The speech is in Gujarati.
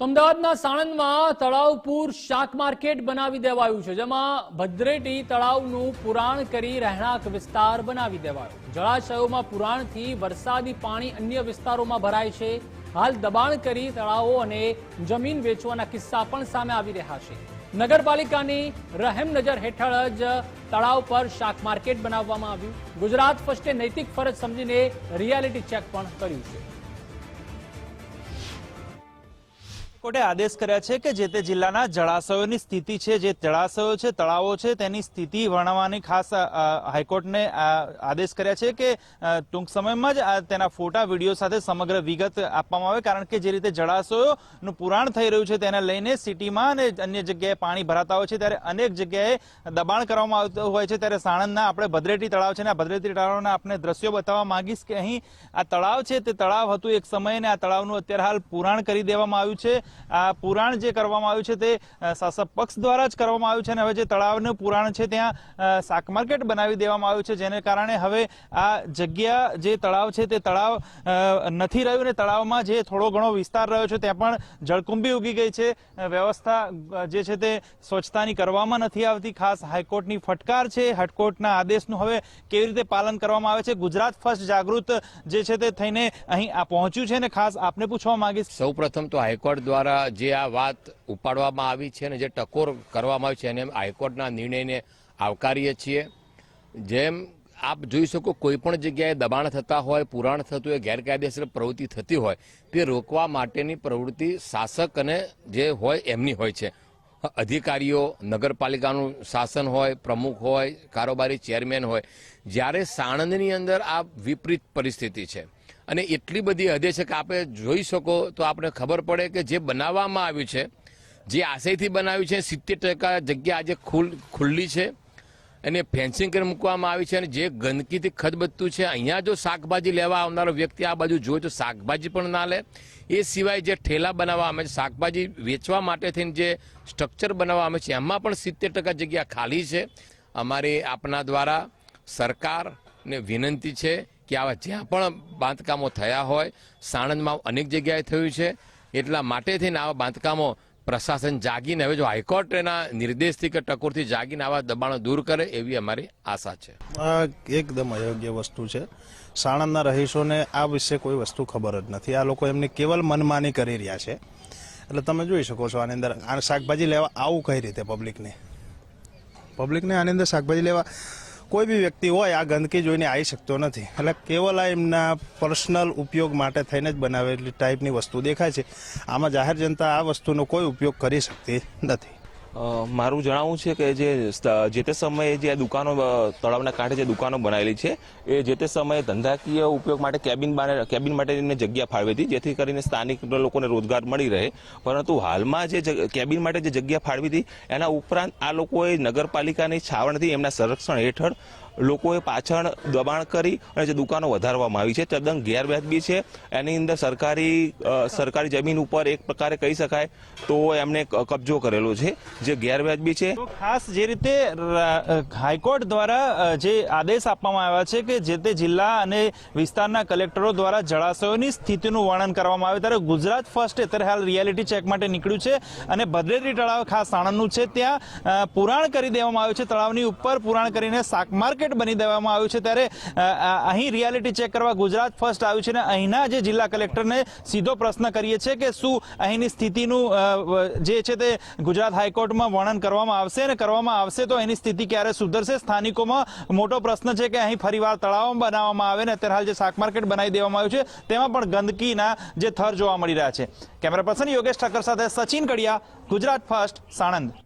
તો અમદાવાદના સાણંદમાં તળાવપુર શાક માર્કેટ બનાવી દેવાયું છે, જેમાં ભદ્રેટી તળાવનું પુરાણ કરી રહેણાંક વિસ્તાર બનાવી દેવાયો. જળાશયોમાં પુરાણથી વરસાદી પાણી અન્ય વિસ્તારોમાં ભરાય છે. હાલ દબાણ કરી તળાવો અને જમીન વેચવાના કિસ્સા પણ સામે આવી રહ્યા છે. નગરપાલિકાની રહેમ નજર હેઠળ જ તળાવ પર શાક માર્કેટ બનાવવામાં આવ્યું. ગુજરાત ફર્સ્ટે નૈતિક ફરજ સમજીને રિયાલિટી ચેક પણ કર્યું છે. કોર્ટે આદેશ કર્યા છે કે જે તે જિલ્લાના જળાશયોની સ્થિતિ છે, જે જળાશયો છે, તળાવો છે, તેની સ્થિતિ વર્ણવવાની ખાસ હાઈકોર્ટને આદેશ કર્યા છે કે ટૂંક સમયમાં જ તેના ફોટા, વીડિયો સાથે સમગ્ર વિગત આપવામાં આવે. કારણ કે જે રીતે જળાશયોનું પુરાણ થઈ રહ્યું છે તેને લઈને સિટીમાં અને અન્ય જગ્યાએ પાણી ભરાતા હોય છે, ત્યારે અનેક જગ્યાએ દબાણ કરવામાં આવતું હોય છે. ત્યારે સાણંદના આપણે ભદ્રેટી તળાવ છે ને આ ભદ્રેટી તળાવના આપણે દ્રશ્યો બતાવવા માંગીશ કે અહીં આ તળાવ છે તે તળાવ હતું એક સમયે ને આ તળાવનું અત્યારે હાલ પુરાણ કરી દેવામાં આવ્યું છે. આ પુરાણ જે કરવામાં આવ્યું છે તે શાસક પક્ષ દ્વારા જ કરવામાં આવ્યું છે અને હવે જે તળાવનું પુરાણ છે ત્યાં શાક માર્કેટ બનાવી દેવામાં આવ્યું છે, જેને કારણે હવે આ જગ્યા જે તળાવ છે તે તળાવ નથી રહ્યું ને તળાવમાં જે થોડો ઘણો વિસ્તાર રહ્યો છે ત્યાં પણ જળકુંભી ઉગી ગઈ છે. વ્યવસ્થા જે છે તે સ્વચ્છતાની કરવામાં નથી આવતી. ખાસ હાઈકોર્ટની ફટકાર છે. હાઈકોર્ટના આદેશનું હવે કેવી રીતે પાલન કરવામાં આવે છે? ગુજરાત ફર્સ્ટ જાગૃત જે છે તે થઈને અહીં આ પહોંચ્યું છે ને ખાસ આપને પૂછવા માંગીશ. સૌ તો હાઈકોર્ટ દ્વારા જે આ વાત ઉપાડવામાં આવી છે અને જે ટકોર કરવામાં આવી છે એને હાઈકોર્ટના નિર્ણયને આવકારીએ છીએ. જેમ આપ જોઈ શકો કોઈ પણ જગ્યાએ દબાણ થતા હોય, પુરાણ થતું હોય, ગેરકાયદેસર પ્રવૃત્તિ થતી હોય, તે રોકવા માટેની પ્રવૃત્તિ શાસક અને જે હોય એમની હોય છે. અધિકારીઓ, નગરપાલિકાનું શાસન હોય, પ્રમુખ હોય, કારોબારી ચેરમેન હોય, જ્યારે સાણંદની અંદર આ વિપરીત પરિસ્થિતિ છે. અને એટલી બધી હદે છે આપણે જોઈ શકો તો આપણે ખબર પડે કે જે બનાવવામાં આવ્યું છે, જે આશયથી બનાવ્યું છે, સિત્તેર ટકા જગ્યા આજે ખુલ, ખુલ્લી છે અને ફેન્સિંગ કરી મૂકવામાં આવી છે અને જે ગંદકીથી ખદબદતું છે, અહીંયા જો શાકભાજી લેવા આવનારો વ્યક્તિ આ બાજુ જોવે તો શાકભાજી પણ ના લે. એ સિવાય જે ઠેલા બનાવવા આવે છે, શાકભાજી વેચવા માટે થઈને જે સ્ટ્રક્ચર બનાવવા આવે છે, એમાં પણ સિત્તેર ટકા જગ્યા ખાલી છે. અમારી આપના દ્વારા સરકારને વિનંતી છે કે આવા જ્યાં પણ બાંધકામો થયા હોય, સાણંદમાં અનેક જગ્યાએ થયું છે. એટલા માટે થઈને આવા બાંધકામો પ્રશાસન જાગીને, હવે જો હાઈકોર્ટ એના નિર્દેશથી કે ટકોરથી જાગીને આવા દબાણો દૂર કરે એવી અમારી આશા છે. આ એકદમ અયોગ્ય વસ્તુ છે. સાણંદના રહીશોને આ વિશે કોઈ વસ્તુ ખબર જ નથી. આ લોકો એમની કેવલ મનમાની કરી રહ્યા છે. એટલે તમે જોઈ શકો છો આની અંદર આ શાકભાજી લેવા આવું કઈ રીતે પબ્લિકને પબ્લિકને આની અંદર શાકભાજી લેવા કોઈ બી વ્યક્તિ હોય, આ ગંદકી જોઈને આવી શકતો નથી. એટલે કેવલ આ એમના પર્સનલ ઉપયોગ માટે થઈને જ બનાવેલી ટાઈપની વસ્તુ દેખાય છે. આમાં જાહેર જનતા આ વસ્તુનો કોઈ ઉપયોગ કરી શકતી નથી. મારું જણાવવું છે કે જે જે તે સમયે જે આ દુકાનો તળાવના કાંઠે જે દુકાનો બનાવેલી છે, એ જે તે સમયે ધંધાકીય ઉપયોગ માટે કેબિન બાને- કેબિન માટેની જગ્યા ફાળવી હતી, જેથી કરીને સ્થાનિક લોકોને રોજગાર મળી રહે. પરંતુ હાલમાં જે કેબિન માટે જે જગ્યા ફાળવી હતી, એના ઉપરાંત આ લોકોએ નગરપાલિકાની છાવણથી એમના સંરક્ષણ હેઠળ લોકોએ પાછળ દબાણ કરી અને જે દુકાનો વધારવામાં આવી છે. તદ્દન ગેરવ્યાજબી છે. એની અંદર સરકારી સરકારી જમીન ઉપર એક પ્રકારે કહી શકાય તો એમને કબજો કરેલો છે. જે ગેરવાજબી છે. ખાસ જે રીતે હાઈકોર્ટ દ્વારા જે આદેશ આપવામાં આવ્યા છે કે જે તે જિલ્લા અને વિસ્તારના કલેક્ટરો દ્વારા જળાશયોની સ્થિતિનું વર્ણન કરવામાં આવે ત્યારે ગુજરાત ફર્સ્ટ અત્યારે હાલ રિયાલિટી ચેક માટે નીકળ્યું છે અને ભદ્રેરી તળાવ ખાસ સાણંદનું છે. ત્યાં પુરાણ કરી દેવામાં આવ્યું છે. તળાવની ઉપર પુરાણ કરીને શાક માર્કેટ બની દેવામાં આવ્યું છે ત્યારે અહીં રિયાલિટી ચેક કરવા ગુજરાત ફર્સ્ટ આવ્યું છે અને અહીંના જે જિલ્લા કલેક્ટરને સીધો પ્રશ્ન કરીએ છીએ કે શું અહીંની સ્થિતિનું જે છે તે ગુજરાત હાઈકોર્ટમાં વર્ણન કરવામાં આવશે અને કરવામાં આવશે તો એની સ્થિતિ ક્યારે સુધરશે? સ્થાનિકોમાં મોટો પ્રશ્ન છે કે અહીં ફરીવાર તળાવ બનાવવામાં આવે ને અત્યારે હાલ જે શાક માર્કેટ બનાવી દેવામાં આવ્યું છે, તેમાં પણ ગંદકીના જે થર જોવા મળી રહ્યા છે. કેમેરા પર્સન યોગેશ ઠક્કર સાથે સચિન કડિયા, ગુજરાત ફર્સ્ટ, સાણંદ.